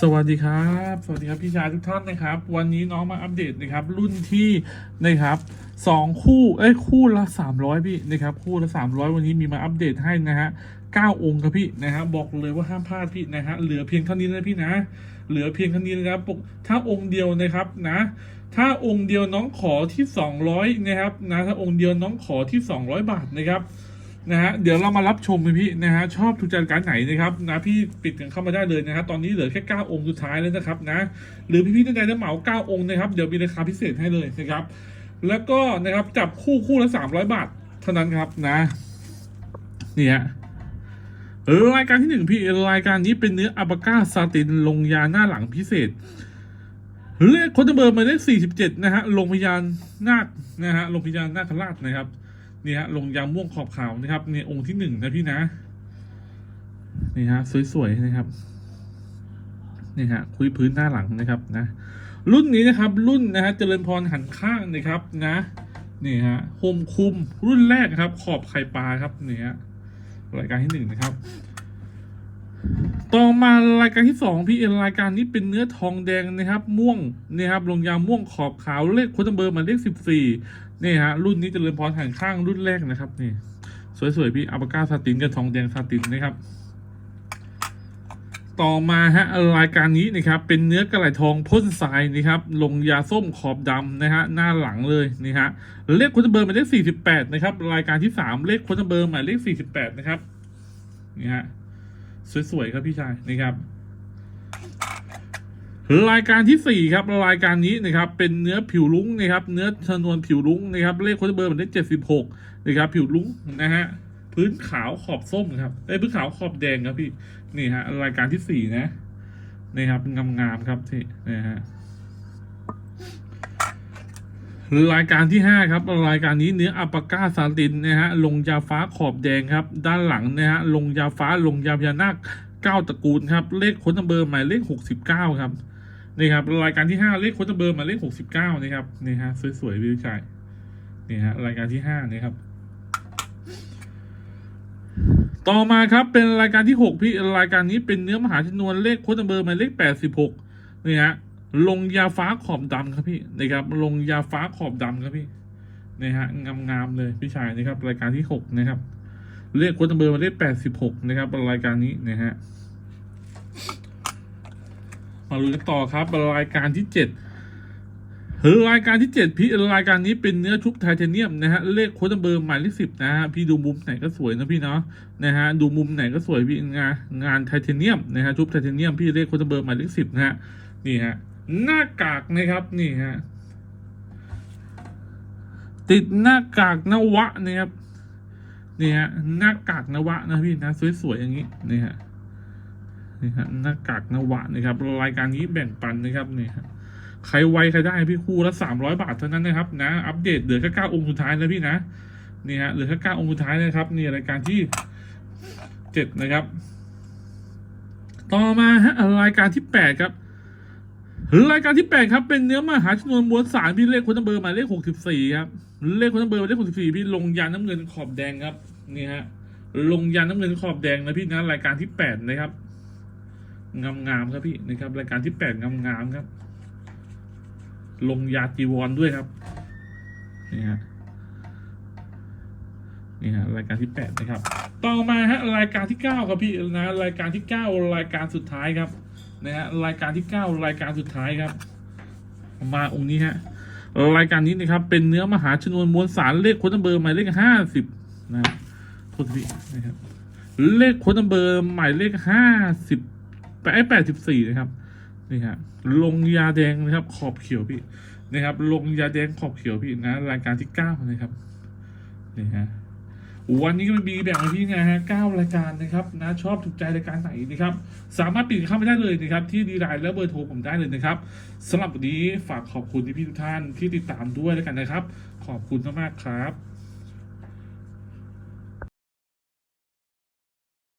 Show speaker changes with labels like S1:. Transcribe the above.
S1: สวัสดีครับ สวัสดีครับพี่ชายทุกท่านนะครับ วันนี้น้องมาอัปเดตนะครับ รุ่นที่นะครับสองคู่เอ้ยคู่ละสามร้อยพี่นะครับ คู่ละสามร้อยวันนี้มีมาอัปเดตให้นะฮะเก้าองค์ครับพี่นะฮะบอกเลยว่าห้ามพลาดพี่นะฮะเหลือเพียงเท่านี้นะพี่นะ เหลือเพียงเท่านี้นะครับปกถ้าองค์เดียวนะครับนะถ้าองค์เดียวน้องขอที่สองร้อยนะครับนะถ้าองค์เดียวน้องขอที่สองร้อยบาทนะครับ นะฮะเดี๋ยวเรามารับชมพี่นะฮะชอบถูกใจการไหนนะครับนะพี่ปิดกันเข้ามาได้เลยนะครับตอนนี้เหลือแค่ 9 องค์สุดท้ายแล้วนะครับนะหรือพี่ๆท่านใดจะเหมา 9 องค์นะครับเดี๋ยวมีราคาพิเศษให้เลยนะครับ แล้วก็นะครับจับคู่คู่ละ300 บาทเท่านั้นครับนะนี่ฮะรายการที่หนึ่งพี่รายการนี้เป็นเนื้ออัปก้าซาตินลงยาหน้าหลังพิเศษเลขคนเบอร์มาเลข47นะฮะลงพยานนาคนะฮะลงพยานนาคราชนะครับ นี่ฮะลงยางม่วงขอบขาวนะครับในองค์ที่หนึ่งนะพี่นะนี่ฮะสวยๆนะครับนี่ฮะคุยพื้นหน้าหลังนะครับนะ รุ่นนี้นะครับ รุ่นนะฮะเจริญพรหันข้างนะครับนะนี่ฮะโฮมคุมรุ่นแรกครับ ขอบไข่ปลาครับนี่ฮะรายการที่หนึ่งนะครับ ต่อมารายการที่สองพี่เอลรายการนี้เป็นเนื้อทองแดงนะครับ ม่วงนี่ครับลงยาม่วงขอบขาวเลขโคตเบอร์หมายเลขสิบสี่นี่ฮะรุ่นนี้เจริญพรหันข้างรุ่นแรกนะครับนี่สวยๆพี่อัปก้าซาตินกับทองแดงซาตินนะครับ ต่อมาฮะรายการนี้นะครับเป็นเนื้อกระไหลทองพ่นทรายนะครับ ลงยาส้มขอบดำนะฮะหน้าหลังเลยนี่ฮะเลขโคตเบอร์หมายเลขสี่สิบแปดนะครับรายการที่สามเลขโคตเบอร์หมายเลขสี่สิบแปดนะครับนี่ฮะ สวยๆครับพี่ชายนะครับ รายการที่สี่ครับรายการนี้นะครับเป็นเนื้อผิวลุ้งนะครับ เนื้อชนวนผิวลุ้งนะครับเลขโค้ดเบอร์มันได้เจ็ดสิบหกนะครับผิวลุ้งนะฮะพื้นขาวขอบส้มครับเอ้พื้นขาวขอบแดงครับพี่นี่ฮะรายการที่สี่นะนี่ครับงามๆครับที่นะฮะ รายการที่ห้าครับ รายการนี้เนื้ออัปาก้าซาตินนะฮะลงยาฟ้าขอบแดงครับ ด้านหลังนะฮะลงยาฟ้าลงยาพญานาคเก้าตระกูลครับ เลขค้นนัมเบอร์หมายเลขหกสิบเก้าครับนี่ครับรายการที่ห้าเลขค้นนัมเบอร์หมายเลขหกสิบเก้านี่ครับนี่ฮะสวยๆวิวชัยนี่ฮะรายการที่ห้านี่ครับ ต่อมาครับเป็นรายการที่หกพี่รายการนี้เป็นเนื้อมหาชนวนเลขค้นนัมเบอร์หมายเลขแปดสิบหกนี่ฮะ ลงยาฟ้าขอบดำครับพี่นะครับ ลงยาฟ้าขอบดำครับพี่นะฮะงามๆเลยพี่ชายนะครับรายการที่หกนะครับเลขคนเบอร์มาเลขแปดสิบหกนะครับรายการนี้นะฮะมาลุ้นกันต่อครับรายการที่เจ็ดรายการที่เจ็ดพี่รายการนี้เป็นเนื้อชุบไทเทเนียมนะฮะเลขโค้ดเบอร์หมายเลขสิบนะฮะพี่ดูมุมไหนก็สวยนะพี่เนาะนะฮะดูมุมไหนก็สวยพี่งานงานไทเทเนียมนะฮะชุบไทเทเนียมพี่เลขโค้ดเบอร์หมายเลขสิบนะฮะนี่ฮะ หน้ากากนะครับนี่ฮะติดหน้ากากนวะนะครับนี่ฮะหน้ากากนวะนะพี่นะสวยๆอย่างนี้นี่ฮะนี่ฮะหน้ากากนวะนะครับรายการนี้แบ่งปันนะครับนี่ฮะใครไวใครได้พี่คู่ละสามร้อยบาทเท่านั้นนะครับนะอัปเดตเหลือแค่เก้าองค์สุดท้ายแล้วพี่นะนี่ฮะเหลือแค่เก้าองค์สุดท้ายนะครับนี่รายการที่เจ็ดนะครับ ต่อมาฮะรายการที่แปดครับ รายการที่แปดครับเป็นเนื้อมหาชนวนมวลสารพี่เลขคนเบอร์มาเลขหกสิบสี่ครับเลขคนเบอร์มาเลขหกสิบสี่พี่ลงยาน้ำเงินขอบแดงครับนี่ฮะลงยาน้ำเงินขอบแดงนะพี่นะรายการที่แปดนะครับงามๆครับพี่นะครับ รายการที่แปดงามๆครับ ลงยาจีวรด้วยครับนี่ฮะนี่ฮะรายการที่แปดนะครับ ต่อมาฮะรายการที่เก้าครับพี่นะรายการที่เก้ารายการสุดท้ายครับ นะฮะรายการที่เก้ารายการสุดท้ายครับ มาองค์นี้ฮะรายการนี้นะครับ เป็นเนื้อมหาชนวนมวลสารเลขค้นเบอร์หมายเลขห้าสิบนะโทษทีนะครับ เลขค้นเบอร์หมายเลขห้าสิบแปดแปดสิบสี่นะครับนี่ฮะลงยาแดงนะครับ ขอบเขียวพี่นะครับ ลงยาแดงขอบเขียวพี่นะ รายการที่เก้านะครับนี่ฮะ วันนี้ก็มีแบ่งมาที่นะฮะเก้ารายการนะครับนะชอบถูกใจรายการไหนนะครับ สามารถปิดเข้าไปได้เลยนะครับ ที่ดีไลน์และเบอร์โทรผมได้เลยนะครับสำหรับวันนี้ฝากขอบคุณที่พี่ทุกท่านที่ติดตามด้วยแล้วกันนะครับ ขอบคุณมากๆครับ